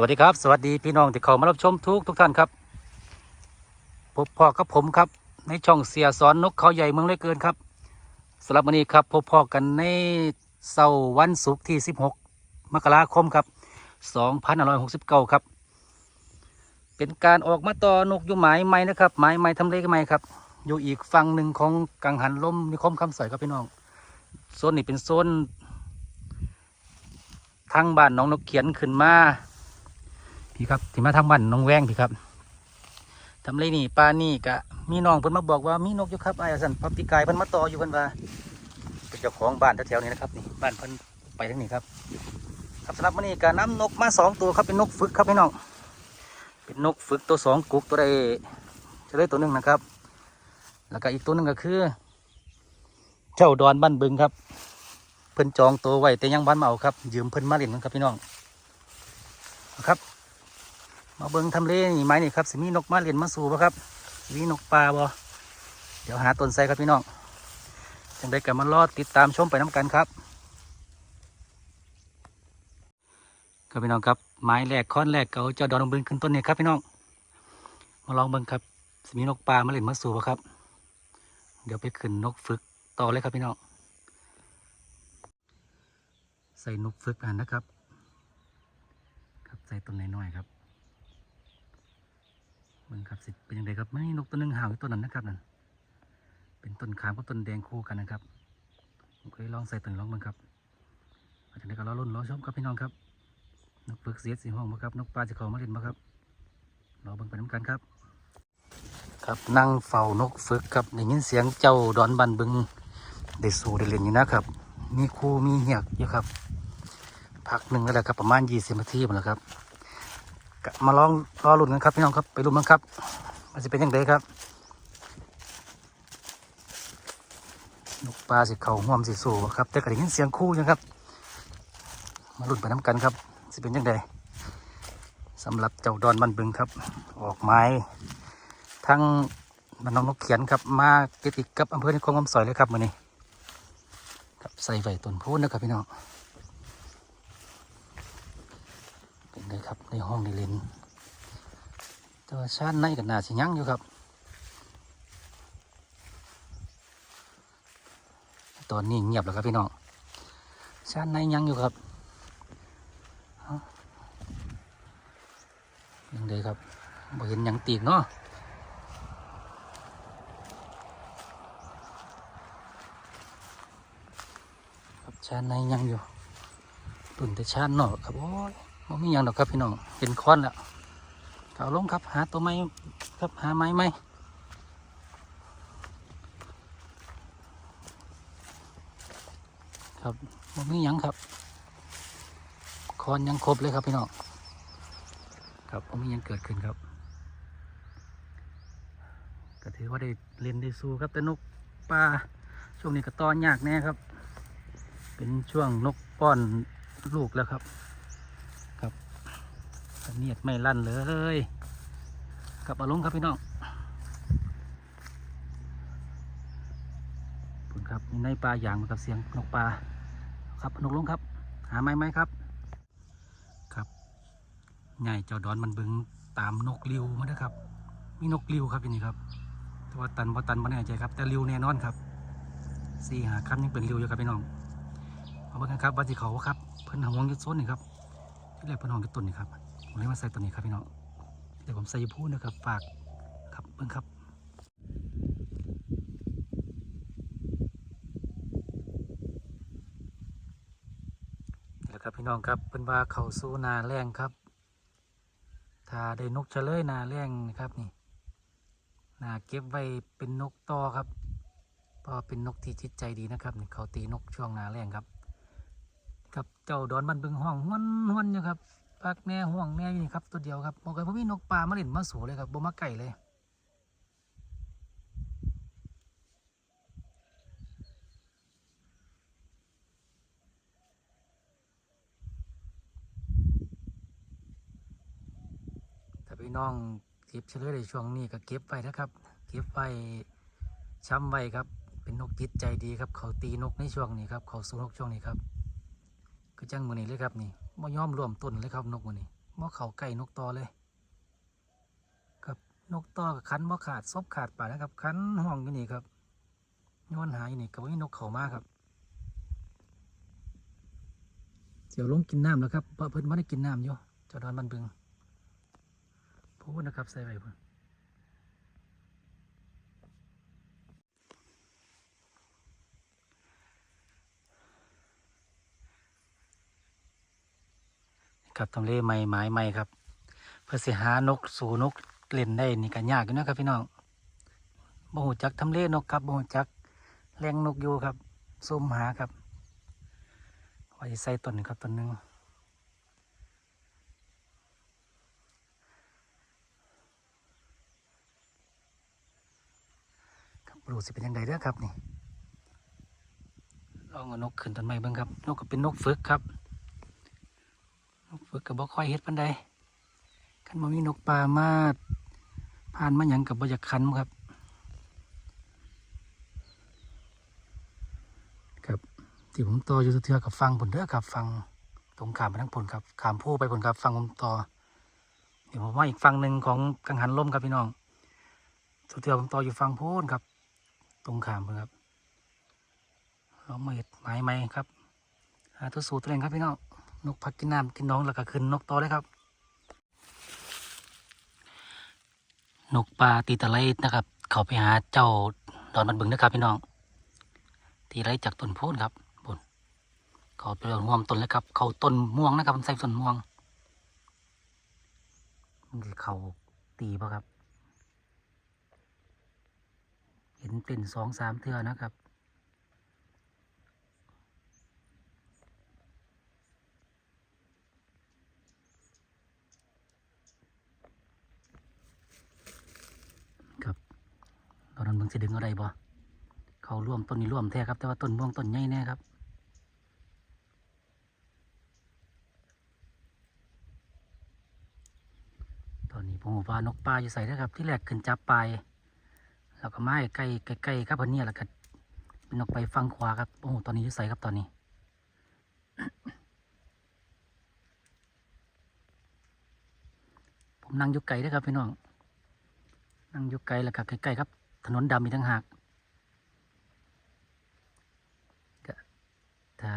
วัสดีครับ สวัสดีพี่น้องที่เข้ามารับชมทุกทุกท่านครับพบพ่อกับผมครับ ในช่องเสียสอนนกเขาใหญ่เมืองเล็กเกินครับสำหรับวันนี้ครับพบพ่อกันในเสาร์วันศุกร์ที่ 16 มกราคมครับ2569 ครับ เป็นการออกมาต่อนกอยู่หมายใหม่นะครับหมายใหม่ทำเลใหม่ครับอยู่อีกฝั่งหนึ่งของกังหันลมนิคมคำสอยครับพี่น้องโซนนี้เป็นโซนทางบ้านน้องนกเขียนขึ้นมา พี่ครับที่มาทางบ้านน้องแวงพี่ครับทำไรนี่ปลานี่กะมีน้องเพิ่นมาบอกว่ามีนกอยู่ครับไอ้สันพับปีกายเพิ่นมาต่ออยู่เพิ่นว่าเป็นเจ้าของบ้านแถวๆนี้นะครับนี่บ้านเพิ่นไปทางนี้ครับ ครับสำหรับวันนี้กะน้ำนกมาสองตัวครับเป็นนกฝึกครับพี่น้องเป็นนกฝึกตัวสองกุกตัวใดจะได้ตัวหนึ่งนะครับ แล้วก็อีกตัวหนึ่งก็คือเจ้าดอนบ้านบึงครับ เพิ่นจองตัวไว้แต่ยังบ้านเอาครับยืมเพิ่นมาเล่นกันครับพี่น้องครับ มาเบิ้งทำเลนี่ไม้นี่ครับสิมีนกมาเรียนมาสู่บ่ครับสิมีนกปลาบ่เดี๋ยวหาต้นไทรครับพี่น้องจังได้กันมารอติดตามชมไปน้ำกันครับครับพี่น้องครับไม้แรกค้อนแรกเกาเจ้าดอนบึงขึ้นต้นนี่ครับพี่น้อง มาลองเบิ้งครับสิมีนกปลามาเรียนมาสู่บ่ครับ เดี๋ยวไปขึ้นนกฝึกต่อเลยครับพี่น้อง ใส่นกฝึกอันนะครับ ครับใส่ต้นน้อยๆครับ เบิ่งครับสิเป็นยังไงครับไม่นกตัวหนึงห่างอยู่ตัวนั้นนะครับนั่นเป็นต้นขามกับต้นแดงคู่กันนะครับผมเคยลองใส่ต้นลองเบิ่งครับอาจจะได้ก็รอรุ่นรอชมครับพี่น้องครับนกเปลือกเสียดสีห้องบ่ครับนกปลาจะเข้ามาเล่นบ่ครับรอเบิ่งไปน้ำกันครับ ครับนั่งเฝ้านกฝึกครับได้ยินเสียงเจ้าดอนบันบึงได้สู่ได้เล่นอยู่นะครับ มีครูมีเหียกอยู่ครับพักหนึ่งแล้วแหละครับประมาณยี่สิบนาทีหมดแล้วครับ มาลองรอลุ้นกันครับพี่น้องครับไปลุ้นกันครับ มันจะเป็นยังไงครับนกปลาสิเขาห่วมสิสูบครับแต่ก็ได้ยินเสียงคู่ยังครับ มาลุ้นไปน้ำกันครับจะเป็นยังไงสำหรับเจ้าดอนบันบึงครับ ออกไม้ ทั้งบ้านน้องนกเขียนครับมาติดกับอำเภอนิคมคำสอยเลยครับมือนี้ครับใส่ไว้ต้นพูนนะครับพี่น้อง เป็นไงครับในห้องในเลนแต่ว่าชาติในกับนาสิยังอยู่ครับ ตอนนี้เงียบแล้วครับพี่น้องชาติในยังอยู่ครับยังไงครับบ่เห็นยังตีกเนาะชาติในยังอยู่ตุ่นแต่ชาตินอกครับโอ้ย บ่มีหยังดอกครับพี่น้องเป็นค้อนแล้วเอาลงครับหาตัวไม้ครับหาไม้ไหมครับบ่มียังครับคอนยังครบเลยครับพี่น้องครับบ่มียังเกิดขึ้นครับก็ถือว่าได้เล่นได้สู้ครับแต่นกป่าช่วงนี้ก็ตอนยากแน่ครับ เป็นช่วงนกป้อนลูกแล้วครับ เนียดไม่ลั่นเลยกลับมาลงครับพี่น้องผลครับในปลาอย่างกับเสียงนกปลาครับนกลงครับ หาไม้ไหมครับ ครับใหญ่เจ้าดอนมันบึงตามนกริวมาด้อครับ มีนกริวครับอย่างนี้ครับแต่ว่าตันว่าตันไม่แน่ใจครับ แต่ริวแน่นอนครับสี่หาคำยังเป็นริวอยู่ครับพี่น้องเอาเบิ่งกันครับว่าสิเขาครับเพิ่นหวงยุดโซนนี่ครับที่แรกเพิ่นหวงยุดต้นนี่ครับ ผมเลยมาใส่ตัวนี้ครับพี่น้องเดี๋ยวผมใส่ยูพูนะครับฝากครับเพิ่งครับนี่แหละครับพี่น้องครับเป็นว่าเขาสู้นาแรงครับ ถ้าได้นกเฉลยนาแรงนะครับนี่นาเก็บไว้เป็นนกต่อครับเพราะเป็นนกที่จิตใจดีนะครับนี่เขาตีนกช่วงนาแรงครับกับเจ้าดอนมันบึงห้องห้วนห้วนอยู่ครับ ปักแน่ห่วงแน่อยู่นี่ครับตัวเดียวครับบอกเลยผมมีนกปลามาเล่นมาสูเลยครับบ่มาไก่เลยถ้าพี่น้องเก็บเฉลยในช่วงนี้ก็เก็บไว้นะครับ เก็บไว้ช้ำไว้ครับ เป็นนกจิตใจดีครับ เขาตีนกในช่วงนี้ครับ เขาสู้นกช่วงนี้ครับคือจังมือนี้เลยครับนี่ บ่ยอมรวมต้นเลยครับนกมันนี้บ่เขาไก่นกตอเลย ครับนกตอกับคันบ่ขาดซบขาดป่านะครับ คันห้องอยู่นี่ครับย้อนหาอยู่นี่กับว่านกเขามากครับเดี๋ยวลงกินน้ำแล้วครับเพิ่นไม่ได้กินน้ำอยู่เจ้าดอนบันเบิงพูดนะครับใส่ไปเพิ่น ครับทำเลใหม่ไม้ใหม่ครับ เพื่อสิหานกสู่นกเล่นได้นี่ก็ยากอยู่นะครับพี่น้องบ่หูจักทำเลนกครับบ่หูจักแรงนกอยู่ครับซุ่มหาครับว่าจะใส่ต้นครับต้นหนึ่งครับรู้สิเป็นยังไงเด้อครับนี่ลองเอานกขึ้นต้นไม้บิ่งครับ นกก็เป็นนกฝึกครับ ฝึกก็บ่ค่อยเฮ็ดปานใดคันบ่มีนกปลามาผ่านมาหยังกับบ่อยากคันครับ ครับที่ผมต่ออยู่เทือกับฟังผลเด้อครับฟังตรงขามไปทั้งผลครับขามผู้ไปผลครับฟังผมต่อเดี๋ยวผมว่าอีกฟังหนึ่งของกังหันลมครับพี่น้องสุเทือผมต่ออยู่ฟังพูนครับ ตรงขามครับลองมาเห็ดไม้ไหมครับหาตัวสูตรตัวเองครับพี่น้อง นกพักกินน้ำกินน้องแล้วก็ขึ้นนกต่อเลยครับ นกปลาตีตะไลนะครับ เขาไปหาเจ้าดอนมันบึงนะครับพี่น้อง ตีไลจากต้นโพนครับบนเขาไปโดนห่วมต้นแล้วครับ เขาต้นม่วงนะครับมันใส่ต้นม่วงมันคือเขาตีป่ะครับ เห็นเป็นสองสามเทือนะครับ ตอนนั้นมึงจะดึงอะไรบ่เขาร่วมต้นนี้ร่วมแท้ครับ แต่ว่าต้นม่วงต้นใหญ่แน่ครับตอนนี้ผมว่านกปลาอยู่ใส่นะครับ ที่แรกขึ้นจับปลายแล้วก็ไม้ใกล้ใกล้ๆครับพันเนี่ยแหละครับเป็นนกไปฟังขวาครับโอ้โหตอนนี้อยู่ใส่ครับตอนนี้ผมนั่งอยู่ไกลเด้อครับพี่น้องนั่งอยู่ไกลแล้วครับใกล้ๆครับ ถนนดำมีกทั้งหากก็ถ้า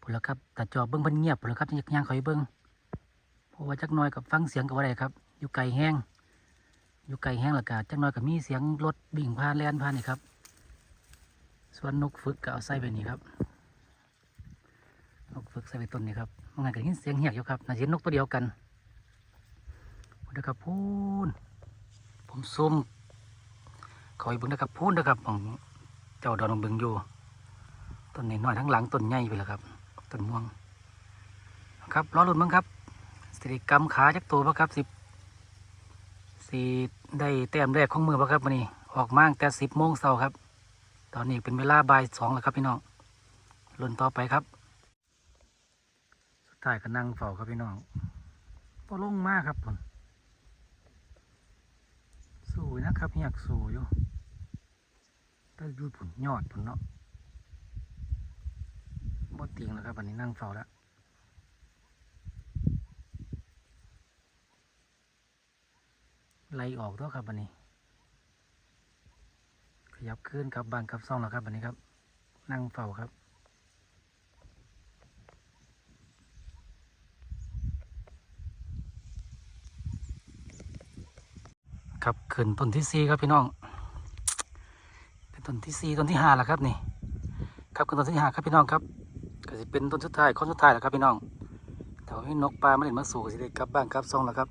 พุ่นละครับแต่จอเบิ้งเพิ่นเงียบพุ่นละครับยังย่างคอยเบิ้งเพราะว่าจักน้อยกับฟังเสียงกับอะไรครับ อยู่ไกลแห้ง อยู่ไกลแห้งแล้วก็จักน้อยกับมีเสียงรถบิ่งผ่านแล่นผ่านนี่ครับ ส่วนนกฝึกก็เอาใส่ไปนี่ครับ นกฝึกใส่ไปต้นนี่ครับมันไงก็ได้ยินเสียงเหียกอยู่ครับน่าจะนกตัวเดียวกันพูดนะครับพูนผมซูม เขาอีกบึงนะครับพูนนะครับของเจ้าดอนบึงอยู่ต้นนี้น้อยทั้งหลังต้นใหญ่ไปแล้วครับต้นม่วงครับรอรุ่นมั้งครับสิริกรรมขาจักตัวปะครับสิบสี่ได้แต้มแรกของมือปะครับวันนี้ ออกมางแต่สิบโมงเช้าครับ ตอนนี้เป็นเวลาบ่ายสองแล้วครับพี่น้องรุ่นต่อไปครับ สุดท้ายก็นั่งเฝ้าครับพี่น้องพอลงมากครับผมสู้นะครับอยากสู้อยู่ แต่อยู่ผุนยอดผุนเนาะบ่เตียงแล้วครับวันนี้นั่งเฝ้าแล้วไล่ออกแล้วครับวันนี้ ขยับขึ้นครับบานครับซ่องแล้วครับวันนี้ครับ นั่งเฝ้าครับครับขึ้นต้นที่สี่ครับพี่น้อง ต้นที่สี่ต้นที่ห้าแล้วครับนี่ ครับขึ้นต้นที่ห้าครับพี่น้องครับก็จะเป็นต้นสุดท้ายคนสุดท้ายแล้วครับพี่น้องแต่ว่ามีนกปลาไมาเล่นมาสู่ก็สิได้กลับบ้านกลับซองแล้วครับ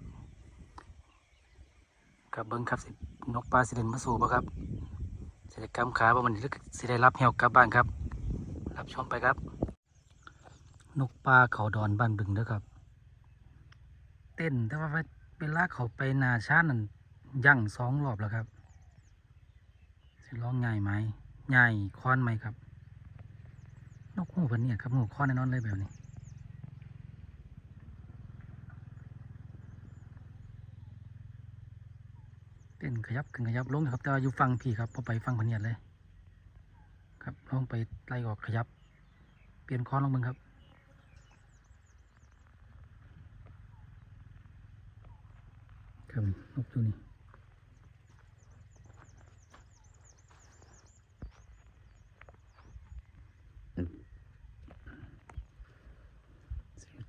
กับเบิ้งครับสินกปลาสิเล่นมาสู่ป่ะครับสิได้กำขาประมาณนี้หรือสิได้รับเหี่ยวกลับบ้านครับ รับชมไปครับ นกปลาเขาดอนบ้านบึงเด้อครับ เต้นแต่ว่าเวลาเขาไปนาชาตินั่นยั่งสองรอบแล้วครับ ร้องง่ายไหมง่ายค้อนไหมครับ นกหูเพิ่นเนี่ยครับหูค้อนแน่นอนเลยแบบนี้เต้นขยับขึ้นขยับลงอยู่ครับ แต่ว่าอยู่ฟังพี่ครับพอไปฟังเพิ่นเนี่ยเลย ครับลงไปไล่ออกขยับ เปลี่ยนค้อนลงมึงครับครับนกตัวนี้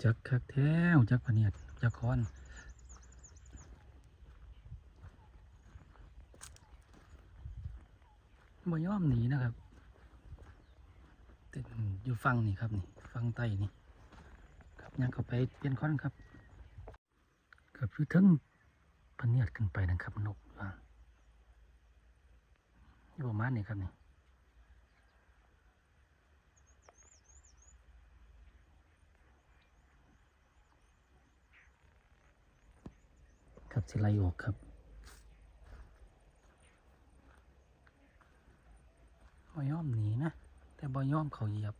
จักคักแท้จักพเนียดจักคอนบ่ย่อมหนีนะครับแต่อยู่ฟังนี่ครับนี่ฟังใต้นี่ ครับยังเข้าไปเปลี่ยนคอนครับครับคือทั้งพเนียดขึ้นไปนะครับนกอ่าอยู่ประมาณนี้ครับนี่ ครับสิไลออกครับบ่ยอมหนีนะ แต่บ่ยอมเขาเหยียบ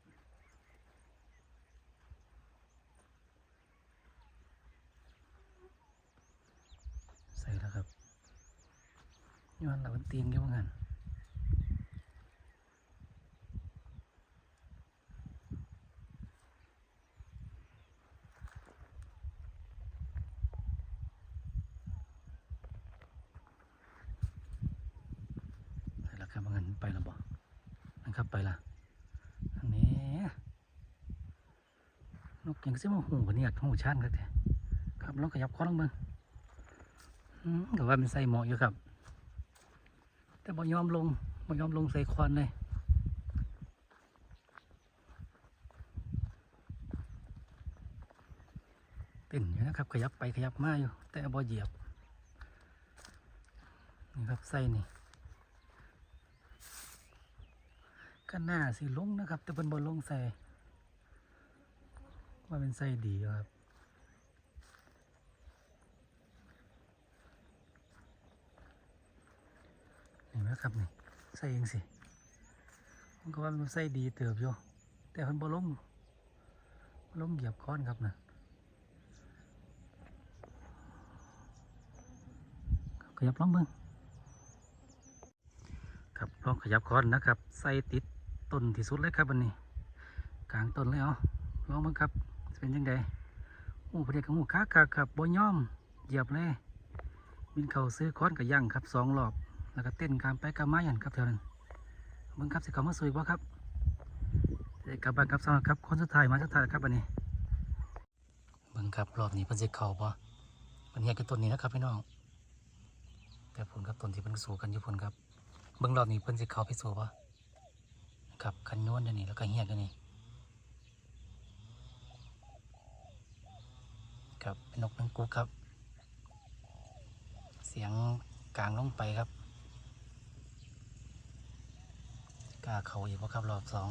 ใส่แล้วครับย้อนเราเตียงเยอะงันใส่แล้วครับว่างันไปแล้วบ่นะครับ ไปละอันนี้นกยังซิมาหูกันเนี่ยหูชันครับแต่ครับลองขยับคอลงเบิ่งอืมแต่ว่ามันใส่หมาะอยู่ครับ แต่บ่ยอมลงบ่ยอมลงใส่ควันเลยเต้นอยู่นะครับขยับไปขยับมาอยู่ แต่บ่เหยียบนี่ครับใส่นี่ ก็น่าสิลงนะครับ แต่เป็นบ่ลงใส่ว่าเป็นใส่ดีครับเห็นไหมครับนี่ใส่เองสิมันก็ว่ามันใส่ดีเติบอยู่แต่มันบ่ลงบ่ลงเหยียบค้อนครับนะขยับลองเบิ่งครับลองขยับค้อนนะครับ ใส่ติด ต้นที่สุดเลยครับวันนี้ กลางต้นเลยเอาลองเบิ่งครับเป็นยังไงโอ้ประเดี๋ยวของหูคักคักครับบ่ยอมเหยียบเลยบินเข่าซื้อค้อนกับย่างครับสองรอบ แล้วก็เต้นกามไปกามมาอย่างครับแถวนั้นเบิ่งครับสิเขามาสวยบ่ครับเด็กกลับบ้านครับสำหรับครับคนสุดท้ายมาสุดท้ายครับอันนี้เบิ่งครับรอบนี้เพิ่นสิเขาบ่เพิ่นแยกกันต้นนี้นะครับพี่น้องแต่ผลครับต้นที่เพิ่นสู้กันอยู่ผลครับเบิ่งรอบนี้เพิ่นสิเขาไปสู้บ่ ครับคันโน้นเดี๋ยวนี้แล้วก็เฮียกันนี่ครับเป็นนกนังกุกครับ เสียงกลางลงไปครับกล้าเขาอีกว่าครับรอบสอง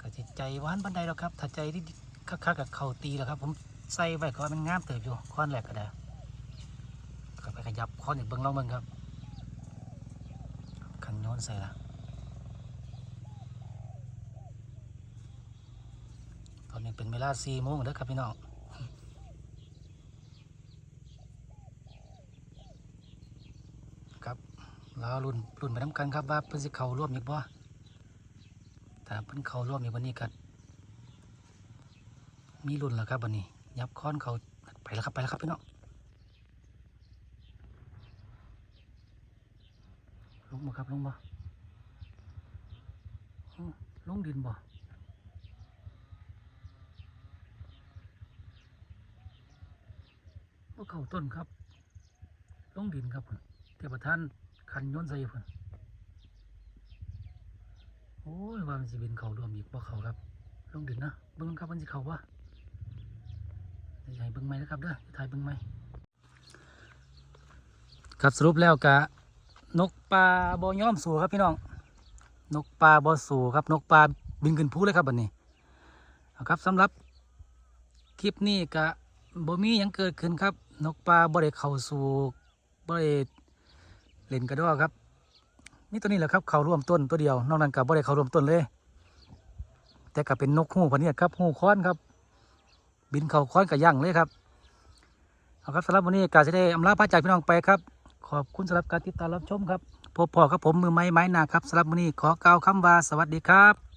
ก็จิตใจหวานบันไดแล้วครับ ถ้าใจที่คักๆกับเขาตีแล้วครับ ผมใส่ไว้ก็มันงามเติบอยู่ค้อนแหลกก็ได้ก็ไปขยับค้อนอีกเบิ้งลองเบิ้งครับขันโยนใส่ละตอ นี้เป็นเวลาสี่โมงแล้วครับพี่น้องครับรอรุ่นรุ่นไปน้ำกันครับว่าเพิ่นสิเขาร่วมอีกบ่ถ้าเพิ่นเขาร่วมอีกวันนี้ก็มีรุ่นแล้วครับวันนี้ ยับค้อนเขาไปแล้วครับไปแล้วครับพี่น้องลงบ่ครับลงบ่อื้อลงดินบ่ เข้าต้นครับลงดินครับเทพท่านคันย้นใส่เพิ่นโอ้ยว่ามันสิเป็นเขารวมอีกบ่เขาครับ ลงดินนะเบิ่งครับมันสิเขาวะเดี๋ยวให้เบิ่งไหมนะครับเด้อถ่ายเบิ่งไหมครับสรุปแล้วกะนกปลาบ่ยอมสู่ครับพี่น้อง นกปลาบ่สู่ครับ นกปลาบินขึ้นภูเลยครับบัดนี้ครับสำหรับคลิปนี้กะบ่มียังเกิดขึ้นครับ นกปลาบ่ได้เข้าสู่บ่ได้เล่นกระดอครับนี่ตัวนี้แหละครับเขาร่วมต้นตัวเดียวนอกนั้นกับบ่ได้เขาร่วมต้นเลย แต่ก็เป็นนกหูพะเนียดครับหูค้อนครับ บินเขาค้อนกับย่างเลยครับเอาครับสำหรับวันนี้การจะได้อำลาพระจากพี่น้องไปครับ ขอบคุณสำหรับการติดตามรับชมครับพบพอครับผมมือไม้ไม้หนาครับสำหรับวันนี้ขอกล่าวคำว่าสวัสดีครับ